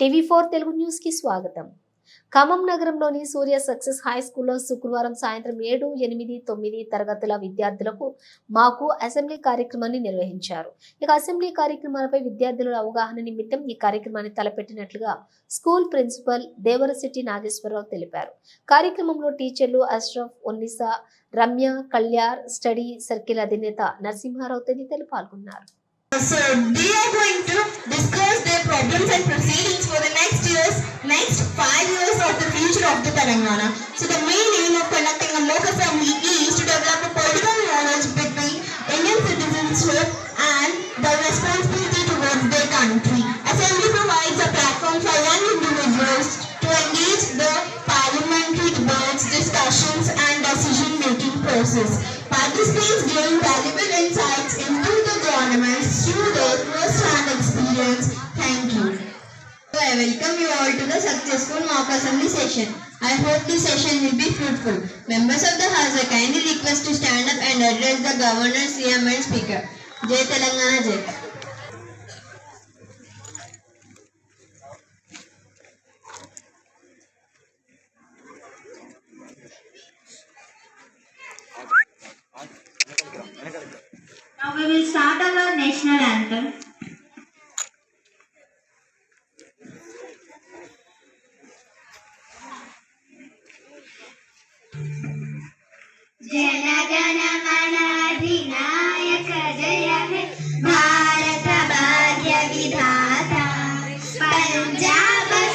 TV four Telugu న్యూస్కి స్వాగతం. ఖమ్మం నగరంలోని సూర్య సక్సెస్ హై స్కూల్లో శుక్రవారం సాయంత్రం ఏడు ఎనిమిది తొమ్మిది తరగతుల విద్యార్థులకు మాకు అసెంబ్లీ కార్యక్రమాన్ని నిర్వహించారు. ఇక అసెంబ్లీ కార్యక్రమాలపై విద్యార్థుల అవగాహన నిమిత్తం ఈ కార్యక్రమాన్ని తలపెట్టినట్లుగా స్కూల్ ప్రిన్సిపల్ దేవరశెట్టి నాగేశ్వరరావు తెలిపారు. కార్యక్రమంలో టీచర్లు అష్రఫ్ ఉన్నిసా రమ్య కళ్యాణ్ స్టడీ సర్కిల్ అధినేత నరసింహారావు తదితరులు పాల్గొన్నారు. So are going to discuss Telangana address the Governor, CM and Speaker. Jai Telangana Jai. Now we will start our national anthem. Jana Gana मन अधिनायक जय भारत भाग्य विधाता पंजाब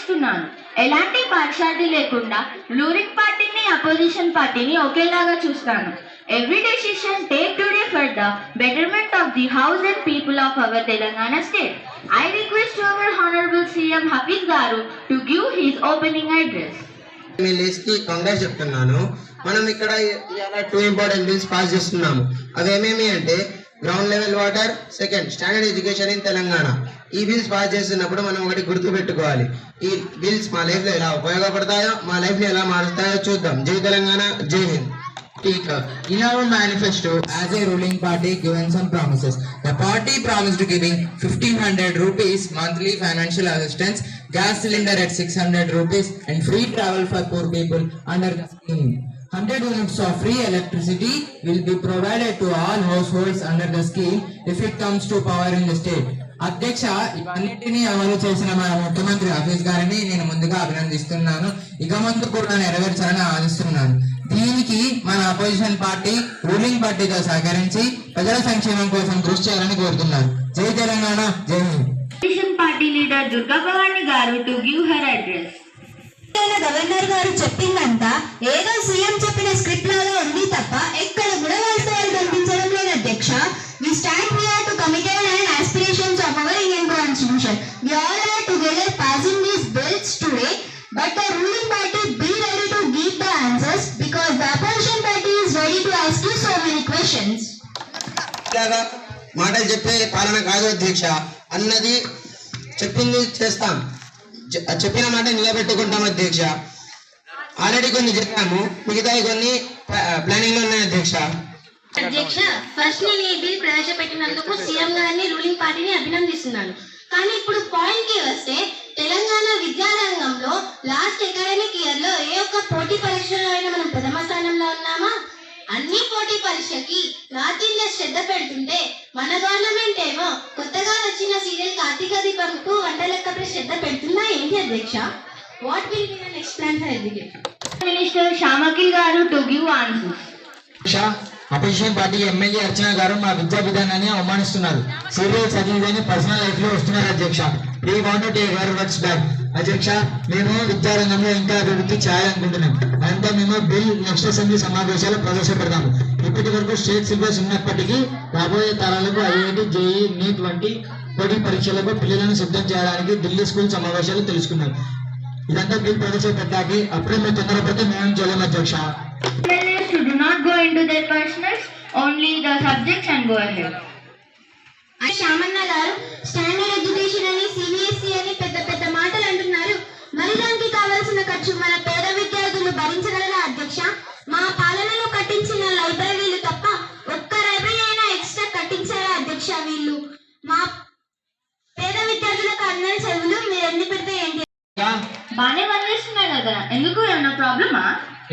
చేస్తున్నాను. ఎలాంటి పార్షాలిటీ లేకుండా రూలింగ్ పార్టీని అపోజిషన్ పార్టీని ఒకేలాగా చూస్తాను. Every decision take today for the betterment of the house and people of our Telangana state I request our honourable CM Hafeez garu to give his opening address ఎమ్మెల్యేస్కి చెప్తున్నాను. మనం ఇక్కడ two important bills pass చేస్తున్నాము. అవి ఏమేమి అంటే ground level water second standard education in Telangana ఈ bills pass చేస్తున్నప్పుడు మనం ఒకటి గుర్తు పెట్టుకోవాలి ఈ బిల్స్ మా లైఫ్లో ఎలా ఉపయోగపడతాయో మా లైఫ్ని ఎలా మారుస్తాయో చూద్దాం జై తెలంగాణ జై Hind Speaker, in our manifesto, as a ruling party, given some promises. The party promised giving 1500 rupees monthly financial assistance, gas cylinder at 600 rupees, and free travel for poor people under the scheme. 100 units of free electricity will be provided to all households under the scheme if it comes to power in the state. అధ్యక్ష ఇవన్నిటినీ అమలు చేసిన మన ముఖ్యమంత్రి హఫీజ్ గారిని నేను ముందుగా అభినందిస్తున్నాను. ఇక ముందు కూడా నెరవేర్చాలని ఆశిస్తున్నాను. దీనికి మన అపోజిషన్ పార్టీ రూలింగ్ పార్టీతో సహకరించి ప్రజల సంక్షేమం కోసం కృషి చేయాలని కోరుతున్నాను. జై తెలంగాణ జై హింద్. address. తెలంగాణ గవర్నర్ గారు చెప్పిందంతా ఏదో సీఎం చెప్పిన స్క్రిప్ట్ లాగా ఉంది తప్ప మాటలు చెప్పే పాలన కాదు దీక్ష అన్నది చెప్పింది చేస్తాం. చెప్పిన మాట నిలబెట్టుకుంటాం అధ్యక్ష. ఆల్రెడీ కొన్ని చెప్పాము. మిగతా కొన్ని ప్లానింగ్లో ఉన్నాయి అధ్యక్ష. అధ్యక్ష ఫస్ట్ నేను ఈ బిల్ ప్రవేశపెట్టినందుకు సీఎం గారిని రూలింగ్ పార్టీని అభినందిస్తున్నాను. కానీ ఇప్పుడు పాయింట్కి వస్తే తెలంగాణ విద్యారంగంలో లాస్ట్ అకాడమిక్ ఇయర్లో ఏ ఒక్క పోటీ పరీక్షలో అయినా మనం అన్ని పోటీ పరీక్షకి నార్త్ ఇండియా శ్రద్ధ పెడుతుంటే మన గవర్నమెంట్ ఏమో కొత్తగా వచ్చిన సీరియల్ కార్తీక దీపంకు వంట లెక్కపై శ్రద్ధ పెడుతుందా ఏంటి అధ్యక్ష? What will be the next plan for education minister Shamakil garu to give answers opposition party MLA Archana garu మా విద్యా విధానాన్ని అవమానిస్తున్నారు. సీరియల్ చదివిదని పర్సనల్ లైఫ్లో వస్తున్నారు అధ్యక్ష. We want take our works back. అధ్యక్ష మేము విద్యారంగంలో ఇంకా అభివృద్ధి చేయాలనుకుంటున్నాం. అంతా మేము బిల్ నెక్స్ట్ అసెంబ్లీ సమావేశాలు ప్రవేశపెడతాము. ఇప్పటి వరకు స్టేట్ సిలబస్ ఉన్నప్పటికీ రాబోయే తరాలకు ఐఐటి జేఈ నీట్ వంటి పోటీ పరీక్షలకు పిల్లలను సిద్ధం చేయడానికి ఢిల్లీ స్కూల్ సమావేశాలు తెలుసుకున్నాం. ఇదంతా బిల్ ప్రవేశపెట్టాకి అప్పుడే మేము తొందరపడితే మేము చేయలేము అధ్యక్ష. Not go into their personals, only the subjects and go ahead. శ్యామన్న గారు స్టాండర్డ్ ఎడ్యుకేషన్ అని సిబిఎస్ఈ అని పెద్ద పెద్ద మాటలు అంటున్నారు. మరి దానికి కావాల్సిన ఖర్చు మన పేద విద్యార్థులు భరించగలరా అధ్యక్ష? మా పాలనలో కట్టించిన లైబ్రరీలు తప్ప ఒక్క లైబ్రరీ అయినా ఎక్స్ట్రా కట్టించారా అధ్యక్ష వీళ్ళు? మా పేద విద్యార్థులకు అన్న చదువులు మీరు ఎన్ని పెడితే ఏంటి? బానే పనిచేస్తున్నాయి కదా. ఎందుకు ఏమన్నా ప్రాబ్లమా?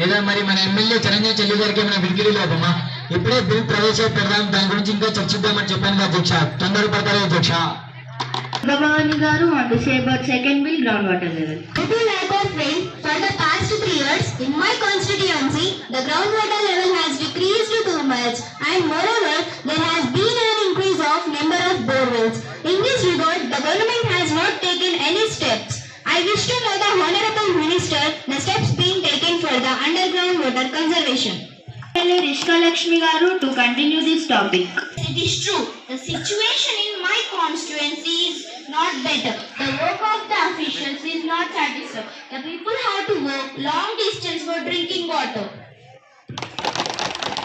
ఏదో మరి మన ఎమ్మెల్యే చిరంజీవి చెల్లి గారికి ఏమైనా విడిగిరి లోపమా ఇప్పుడే బిల్ ప్రవేశపెడదాం దాని గురించి ఇంకా చర్చిద్దామని చెప్పాను కదా అధ్యక్ష తొందరపడతారు అధ్యక్ష భవాని గారు want to say about second bill groundwater level. Due to lack of rain for the past three years, in my constituency, the groundwater level has decreased too much and moreover, there has been an increase of number of borewells. In this regard, the government has not taken any steps. I wish to know the Honorable Minister the steps being taken for the underground water conservation. Rishka Lakshmi garu to continue this topic. It is true. The situation in my constituency is not better. The work of the officials is not satisfied. The people have to walk long distance for drinking water.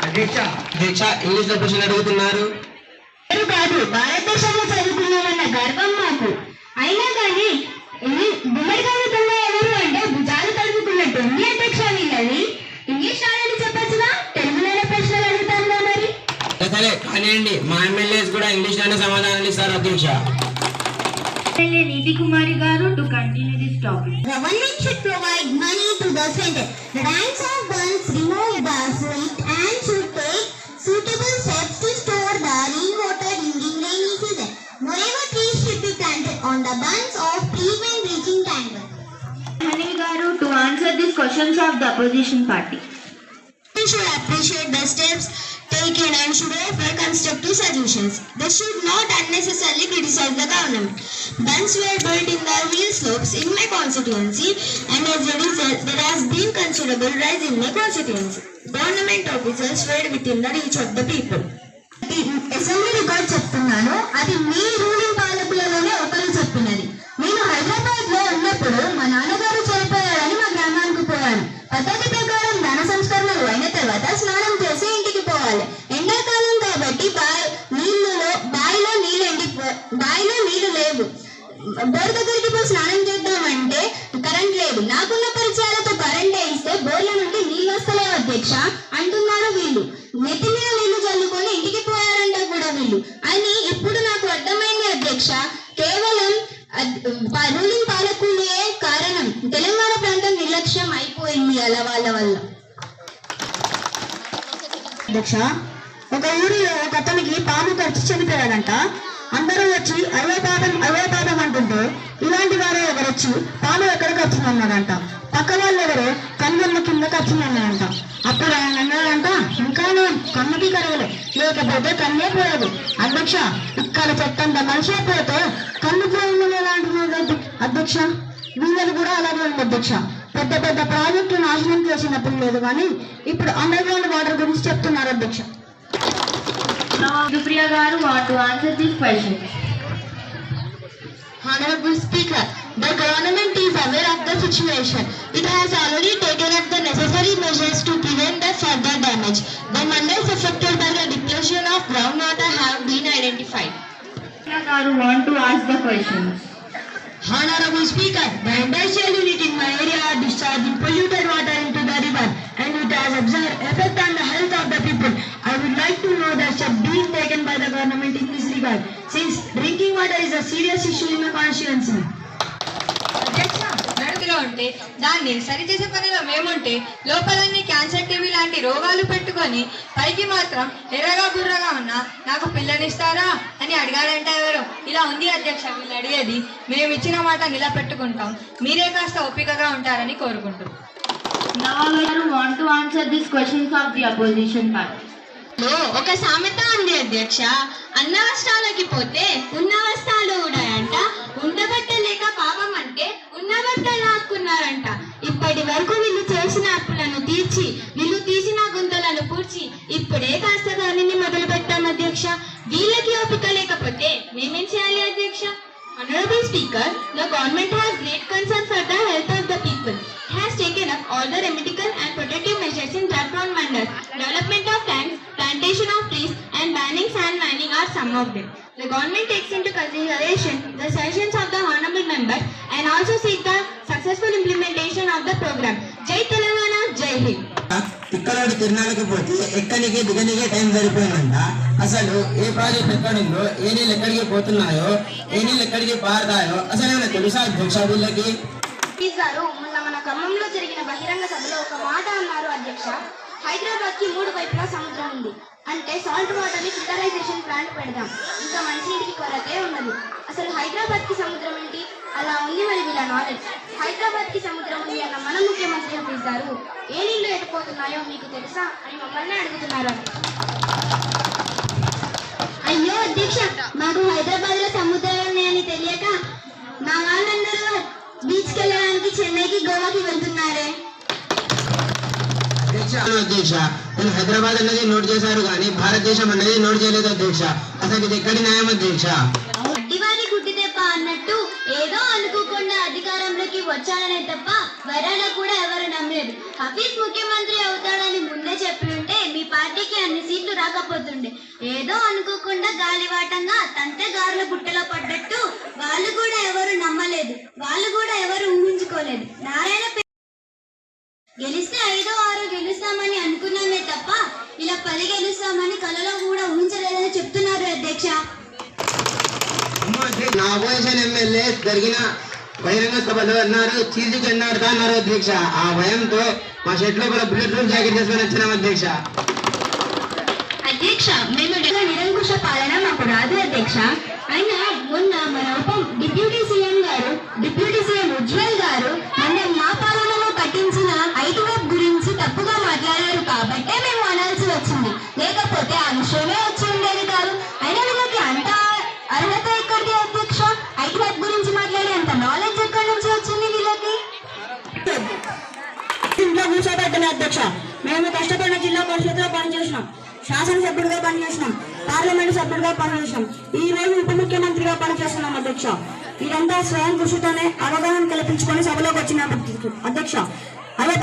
అధ్యక్ష అధ్యక్ష ఇంగ్లీష్లో ప్రశ్నలు అడుగుతున్నారు పేరు కాదు భారతదేశంలో చదువుకున్నామన్న గర్వం మాకు అయినా కానీ గుమ్మడికాయ తుమ్మ ఎవరు అంటే భుజాలు తడుపుకున్నట్టు ఉంది అధ్యక్ష వీళ్ళది ఇంగ్లీష్ రాదని చెప్పచ్చుగా తెలుగులోనే ప్రశ్నలు అడుగుతాను మరి సరే కానివ్వండి మా ఎమ్మెల్యేస్ కూడా ఇంగ్లీష్లోనే సమాధానాలు ఇస్తారు అధ్యక్ష Niti Kumari garu to continue this topic. Government should provide money to the center. The ranks of bunds remove the sweat and should take suitable steps questions of the opposition party. We should appreciate the steps taken and should offer constructive solutions. They should not unnecessarily criticize the government. Bunds were built in the real slopes in my constituency and as a result there has been considerable rise in my constituency. Government officers were within the reach of the people. Assembly record చెప్తున్నాను అది మీ ruling పాలకులలోనే ఒకరు చెప్పినది నేను హైదరాబాద్లో ఉన్నప్పుడు మా మా గ్రామానికి పద్ధతి ప్రకారం ధన సంస్కరణలు అయిన తర్వాత స్నానం చేసి ఇంటికి పోవాలి. ఎండాకాలం కాబట్టి బాయ్ నీళ్ళలో బాయిలో నీళ్ళు ఎండిపో బాయిలో నీళ్ళు లేవు బోర్ దగ్గరికి పోయి స్నానం చేద్దామంటే కరెంట్ లేదు. నాకున్న పరిచయాలతో కరెంట్ వేయిస్తే బోర్ల నుండి నీళ్ళు వస్తలేవు అధ్యక్ష. అధ్యక్ష. ఒక ఊరిలో ఒక అతనికి పాము ఖర్చు చనిపోయాడంట. అందరూ వచ్చి అయ్యో పాపం అయ్యో పాపం అంటుంటే ఇలాంటి వారే ఎవరు వచ్చి పాము ఎక్కడ ఖర్చుని అన్నాడంట పక్క వాళ్ళు ఎవరు కన్నుల కింద ఖర్చుని అన్నాడంట అప్పుడు ఆయన అన్నాడంట ఇంకా కన్నుకి కరగలు లేకపోతే కన్నే పోయదు. అధ్యక్ష ఇక్కడ చెట్టంత మనిషే పోతే కన్ను పోయిందని ఎలా అంటున్నారు అధ్యక్ష? వీళ్ళది కూడా అలాగే ఉంది అధ్యక్ష. పెద్ద పెద్ద ప్రాజెక్టు నాశనం చేసినప్పుడు లేదు కానీ ఇప్పుడు అండర్ గ్రౌండ్ వాటర్ గురించి చెప్తున్నారు అధ్యక్ష Now Dupriya garu want to answer these questions. Honorable Speaker, the government is aware of the situation. It has already taken up the necessary measures to prevent the further damage. The mandals affected by the depletion of groundwater have been identified. Dupriya garu want to ask the questions. Honorable Speaker, the industrial units in my area are discharging polluted water into the river and it has observed effect on the health of the people. I would like to know the steps being taken by the government in this regard since drinking water is a serious issue in my constituency. నడుపులో ఉంటే దాన్ని సరిచేసే పనిలో మేముంటే లోపలన్నీ cancer TV లాంటి రోగాలు పెట్టుకొని పైకి మాత్రం ఎర్రగా బుర్రగా ఉన్నా నాకు పిల్లనిస్తారా అని అడిగాడంట ఎవరు. ఇలా ఉంది అధ్యక్ష వీళ్ళు అడిగేది. మేము ఇచ్చిన మాట నిలబెట్టుకుంటాం మీరే కాస్త ఓపికగా ఉంటారని కోరుకుంటున్నాం. Now I want to answer these questions of the opposition party. లో ఒక సామెత ఉంది అధ్యక్ష. అన్న వస్త్రాలకి పోతే ఉన్న వస్త్రాలు ఉన్నాయంట ఉండబట్టలేక పాపం అంటే ఉన్న బట్టలు లాక్కున్నారంట ఇప్పటి వరకు వీళ్ళు చేసిన అప్పులను తీర్చి వీళ్ళు తీసిన గుంతలను పూడ్చి ఇప్పుడే కాస్త దానిని మొదలు పెట్టాం అధ్యక్ష వీళ్ళకి ఓపిక లేకపోతే మేమేం చేయాలి అధ్యక్ష Honorable Speaker, the government has great concern for the health of the people. It has taken up all the remedial and protective measures in drug-prone manners. Development of tanks, plantation of trees, and banning sand mining are some of them. The government takes into consideration the suggestions of the honorable members and also seek the successful implementation of the program. Jai Telangana, Jai Hind. తిక్కలోడు తిరణాలకు పోతే ఎక్కడికి దిగనికే time సరిపోయిందంట అసలు ఏ project ఎక్కడుందో ఏ నీళ్ళు ఎక్కడికి పోతున్నాయో ఏ నీళ్ళు ఎక్కడికి పారుతాయో అసలు ఏమైనా తెలుసా అధ్యక్ష వీళ్ళకి గారు మొన్న మన ఖమ్మంలో జరిగిన బహిరంగ సభలో ఒక మాట అన్నారు అధ్యక్ష హైదరాబాద్కి మూడు వైపులా సముద్రం ఉంది అంటే సాల్ట్ వాటర్ని ఫిల్టరైజేషన్ ప్లాంట్ పెడదాం ఇంకా మంచినీటికి కొరతే ఉన్నది. అసలు హైదరాబాద్కి సముద్రం ఏంటి? అలా ఉంది మరి వీళ్ళ నాలెడ్జ్ హైదరాబాద్కి సముద్రం ఉంది అన్న మన ముఖ్యమంత్రి హఫీజ్ గారు ఏ నీళ్ళు ఎటుపోతున్నాయో మీకు తెలుసా? అని మమ్మల్ని అడుగుతున్నారు. అయ్యో అధ్యక్ష మాకు హైదరాబాద్లో సముద్రాలు ఉన్నాయని తెలియక మా వాళ్ళందరూ బీచ్కి వెళ్ళడానికి చెన్నైకి గోవాకి వెళ్తున్నారే? అధ్యక్ష అధ్యక్ష. నేను హైదరాబాద్ అన్నది నోట్ చేశారు కానీ భారతదేశం అన్నది నోట్ చేయలేదు అధ్యక్ష. అసలు ఇది ఎక్కడి న్యాయం అధ్యక్ష? అడ్డివారి గుడ్డి అన్నట్టు ఏదో అనుకోకుండా అధికారంలోకి వచ్చాడనే తప్ప వరాన కూడా ఎవరు నమ్మలేదు. హఫీజ్ ముఖ్యమంత్రి అవుతాడని ముందే చెప్పి ఉంటే మీ పార్టీకి అన్ని సీట్లు రాకపోతుండే. ఏదో అనుకోకుండా గాలివాటంగా తంతే గారుల గుట్టలో పడ్డట్టు వాళ్ళు కూడా ఎవరు నమ్మలేదు వాళ్ళు కూడా ఎవరు ఊహించుకోలేదు నారాయణ పే- గెలిస్తే ఐదో ఆరో గెలుస్తామని అనుకున్నామే తప్ప గెలుస్తామని కలలో కూడా ఊహించలేదని చెప్తున్నారు అధ్యక్ష. నా అపోజిషన్ ఎమ్మెల్యే జరిగిన బహిరంగ సభలో అన్నారు చీల్చుకు ఎన్నాడుతా అన్నారు అధ్యక్ష. ఆ భయంతో మా షెడ్ లోపల బుల్లెట్ ప్రూఫ్ జాకెట్ చేసుకొని వచ్చినాం అధ్యక్ష. అధ్యక్ష మేము నిరంకుశ పాలన మాకు రాదు అధ్యక్ష. అయినా మొన్న మన ఉప deputy CM garu deputy CM Ujwal లేకపోతే కాదు. అయినా వీళ్ళకి అంత అర్హత ఎక్కడిది అధ్యక్ష? ఐటీ గురించి మాట్లాడే అంత నాలెడ్జ్ ఎక్కడి నుంచి వచ్చింది వీళ్ళకి? ఇంట్లో కూర్చోబెట్టలే అధ్యక్ష. మేము కష్టపడిన జిల్లా పరిషత్లో పనిచేసినాం శాసనసభ్యుడిగా పనిచేసినాం పార్లమెంట్ సభ్యుడిగా పనిచేసినాం ఈ రోజు ఉప ముఖ్యమంత్రిగా పనిచేస్తున్నాం అధ్యక్ష. ఇదంతా స్వయం కృషితోనే అవగాహన కల్పించుకొని సభలోకి వచ్చిన అధ్యక్ష. అరవై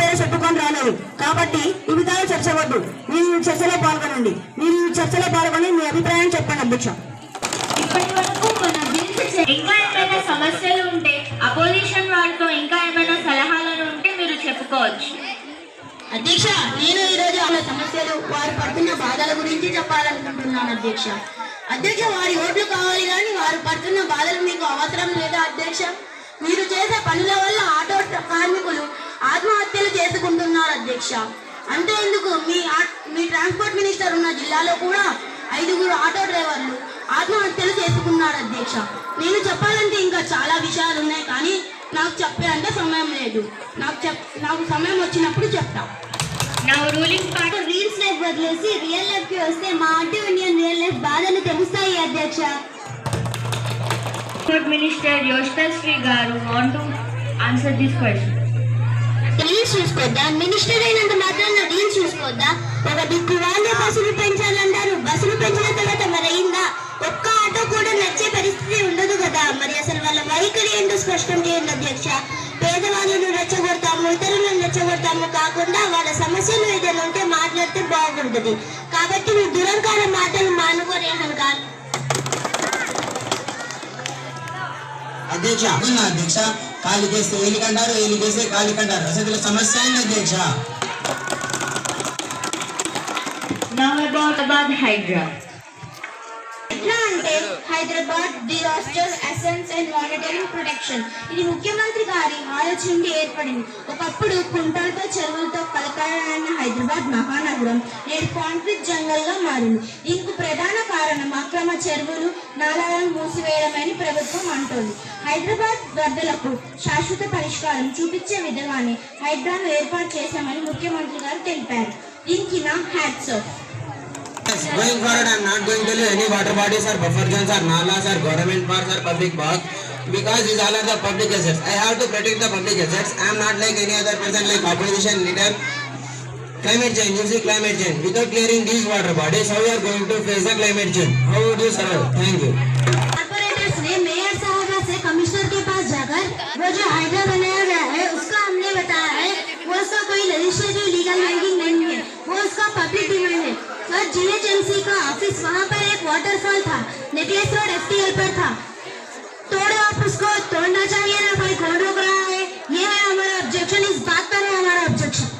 పేరు చెప్పుకొని రాలేదు. కాబట్టి ఈ విధాలు చర్చ వద్దు. మీరు ఈ చర్చలో పాల్గొనండి. మీరు ఈ చర్చలో పాల్గొని మీ అభిప్రాయం చెప్పండి అధ్యక్ష. ఇప్పటి వరకు మన బిల్స్ ఇంకా ఏమైనా సమస్యలు ఉంటే అపోజిషన్ వాళ్ళతో ఇంకా ఏమైనా సలహాలు ఉంటే మీరు చెప్పుకోవచ్చు. అధ్యక్ష నేను ఈ రోజు వాళ్ళ సమస్యలు వారు పడుతున్న బాధల గురించి చెప్పాలనుకుంటున్నాను అధ్యక్ష. అధ్యక్ష వారి ఓట్లు కావాలి కానీ వారు పడుతున్న బాధలు మీకు అవసరం లేదా అధ్యక్ష? మీరు చేసే పనుల వల్ల ఆటో కార్మికులు ఆత్మహత్యలు చేసుకుంటున్నారు అధ్యక్ష. అంతే ఎందుకు మీ మీ ట్రాన్స్పోర్ట్ మినిస్టర్ ఉన్న జిల్లాలో కూడా ఐదుగురు ఆటో డ్రైవర్లు ఆత్మహత్యలు చేసుకున్నారు అధ్యక్ష. నేను చెప్పాలంటే ఇంకా చాలా విషయాలు ఉన్నాయి కానీ నాకు చెప్పే అంటే సమయం లేదు. నాకు చెప్ నాకు సమయం వచ్చినప్పుడు చెప్తా. నా రూలింగ్ పార్టీ రీల్స్ లైఫ్ వదిలేసి రియల్ లైఫ్కి వస్తే మా ఆటో యూనియన్ రియల్ లైఫ్ బాధలు తెలుస్తాయి అధ్యక్ష. Minister Yoshkal Shri garu want to answer this question చూసుకోద్దా minister అయినంత మాత్రాన రీల్స్ చూసుకోద్దా ఒక దిక్కు వాళ్ళే బస్సులు పెంచాలంటారు బస్సులు పెంచిన తర్వాత మరి అయిందా? ఒక్క ఆటో కూడా నచ్చే పరిస్థితి ఉండదు కదా. మరి అసలు వాళ్ళ వైఖరి ఏంటో స్పష్టం చేయండి అధ్యక్ష. పేదవాళ్ళను రెచ్చగొడతాము ఇతరులను రెచ్చగొడతాము కాకుండా వాళ్ళ సమస్యలు ఏదైనా ఉంటే మాట్లాడితే బాగుంటుంది. కాబట్టి నువ్వు దురంకార మాటలు మానుకోరే కాదు. అధ్యక్ష అధ్యక్ష? కాలు చేస్తే ఏలికంటారు ఏలి చేస్తే కాలికంటారు అసలు ఇలా సమస్య ఏంది అధ్యక్ష నవ్ అబౌట్ అబాద్ హైడ్రా ఎట్లా అంటే Hyderabad disaster assets and monitoring protection. ఇది ముఖ్యమంత్రి గారి ఆలోచన ఏర్పడింది. ఒకప్పుడు కుంటలతో చెరువులతో కలకాలన్న హైదరాబాద్ మహానగరం నేడు కాంక్రీట్ జంగల్గా మారింది. దీనికి ప్రధాన కారణం అక్రమ చెరువులు నాలాలను మూసివేయడమని ప్రభుత్వం అంటోంది. హైదరాబాద్ వరదలకు శాశ్వత పరిష్కారం చూపించే విధంగానే హైదరాబాద్ ఏర్పాటు చేశామని ముఖ్యమంత్రి గారు తెలిపారు. దీనికి నా hats off. Yes, going forward, I am not going to leave any water bodies or buffer zones or nalas or government parks or public parks because these all are the public assets. I have to protect the public assets. I am not like any other person like opposition leader. Climate change, you see climate change. Without clearing these water bodies, how we are going to face the climate change? How would you survive? Thank you. वो जो hydra बनाया गया है उसका हमने बताया है वो उसका कोई लेजिस्लेटिव लीगल मेकिंग नहीं है वो उसका पब्लिक डिमांड है सर जीएचएमसी का ऑफिस वहाँ पर एक वाटरफॉल था नेकलेस रोड एफटीएल पर था तोड़ो आप उसको तोड़ना चाहिए ना कोई कौन रोक रहा है ये है हमारा ऑब्जेक्शन इस बात पर है हमारा objection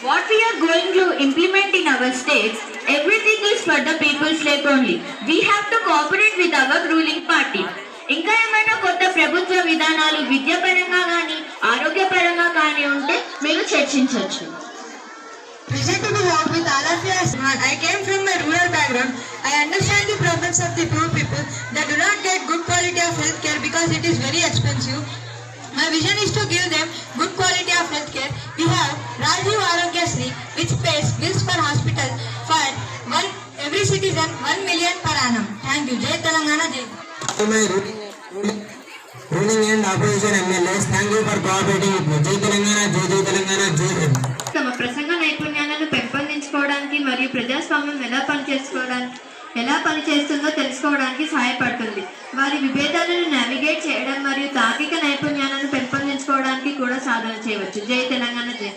What we are going to implement in our states, everything is for the people's sake only. We have to cooperate with our ruling party. ఇంకా ఏమైనా కొత్త ప్రభుత్వ విధానాలు విద్యాపరంగా కానీ ఆరోగ్యపరంగా కానీ ఉంటే మీరు చర్చించవచ్చు With. I came from a rural background. I understand the problems of the poor people that do not get good quality of health care because it is very expensive. My vision is to give them good quality of health care. We have Rajiv Arogyasri which pays bills per hospital for one every citizen 1 million per annum. Thank you. Jai Telangana ruling, ruling and opposition MLAs, thank you for cooperating with me. Jai Telangana, Jai Jai Telangana, Jai Hind. ప్రజాస్వామ్యం ఎలా పనిచేసుకోవడానికి ఎలా పనిచేస్తుందో తెలుసుకోవడానికి సహాయపడుతుంది. వారి విభేదాలను navigate చేయడం మరియు తార్కిక నైపుణ్యాలను పెంపొందించుకోవడానికి కూడా సాధన చేయవచ్చు. జై తెలంగాణ జై.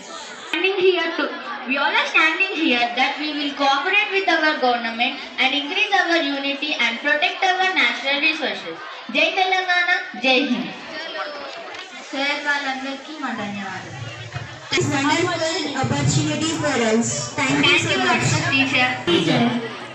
Standing here to, we all are standing here that we will cooperate with our government and increase our unity and protect our natural resources. జై తెలంగాణ జై హింద్ సార్ వాళ్ళందరికీ మా ధన్యవాదాలు. It's wonderful opportunity for us. Thank you so much. teacher. Now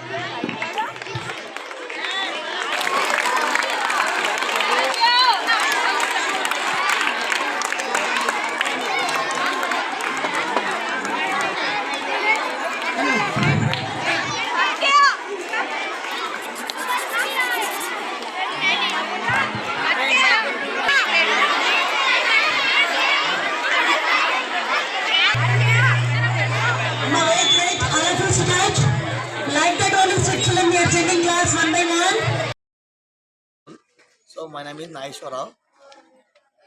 so Nageswara Rao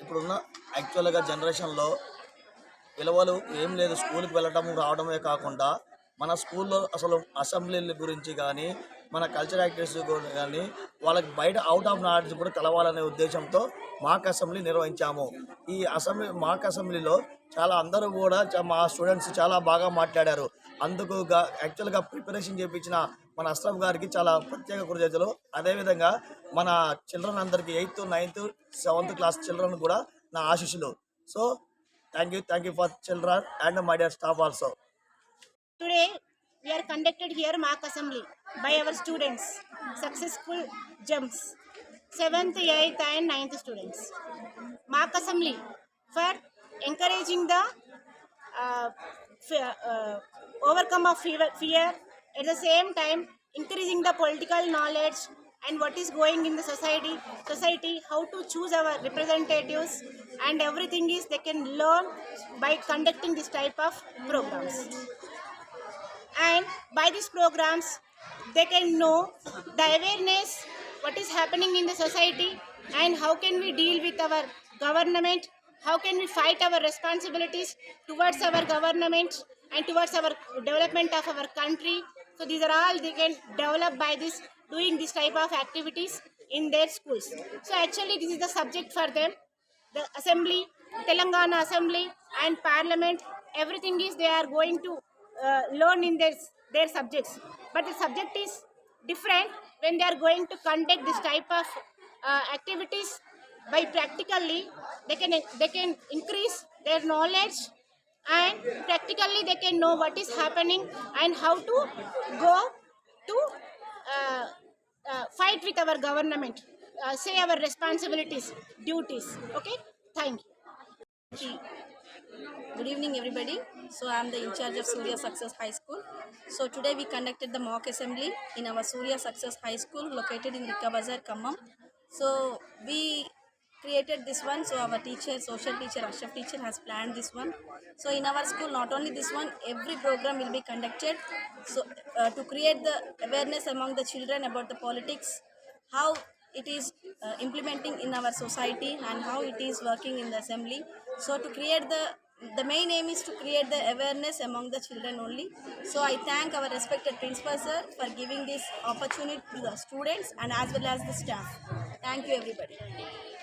ఇప్పుడున్న యాక్చువల్గా జనరేషన్లో విలువలు ఏం లేదు. స్కూల్కి వెళ్ళడం రావడమే కాకుండా మన స్కూల్లో అసలు అసెంబ్లీల గురించి కానీ మన కల్చర్ యాక్టివిటీస్ గురించి కానీ వాళ్ళకి బయట అవుట్ ఆఫ్ నాలెడ్జ్ కూడా తెలవాలనే ఉద్దేశంతో మాక్ అసెంబ్లీ నిర్వహించాము. ఈ అసెంబ్లీ మాక్ అసెంబ్లీలో చాలా అందరూ కూడా మా స్టూడెంట్స్ చాలా బాగా మాట్లాడారు. అందుకు యాక్చువల్గా ప్రిపరేషన్ చేయించిన మన అశ్రఫ్ గారికి చాలా ప్రత్యేక కృతజ్ఞతలు. అదేవిధంగా మన చిల్డ్రన్ అందరికీ eighth ninth seventh class children కూడా నా ఆశీస్సులు. So thank you thank you for children and my dear staff also today we are conducted here mock assembly by our students successful jumps seventh eighth and ninth students mock assembly for encouraging the overcome of fever fear at the same time increasing the political knowledge and what is going in the society, society, how to choose our representatives and everything is they can learn by conducting this type of programs. And by these programs they can know the awareness what is happening in the society and how can we deal with our government how can we fight our responsibilities towards our government and towards our development of our country so these are all they can develop by this doing this type of activities in their schools. So actually this is the subject for them. The assembly telangana assembly and parliament everything is they are going to uh, learn in their their subjects. But the subject is different when they are going to conduct this type of uh, activities. By practically they can they can increase their knowledge and practically they can know what is happening and how to go to uh, uh, fight with our government, uh, say our responsibilities, duties. Okay, thank you. Good evening, everybody. So, I am the in charge of Surya Success High School. So, today we conducted the mock assembly in our Surya Success High School located in Rikka Bazar, Kammam. So, we created this one. So, our teacher, social teacher, Ashraf teacher has planned this one. So, in our school, not only this one, every program will be conducted. So, uh, to create the awareness among the children about the politics, how it is uh, implementing in our society and how it is working in the assembly so to create the the main aim is to create the awareness among the children only so i thank our respected principal sir for giving this opportunity to the students and as well as the staff thank you everybody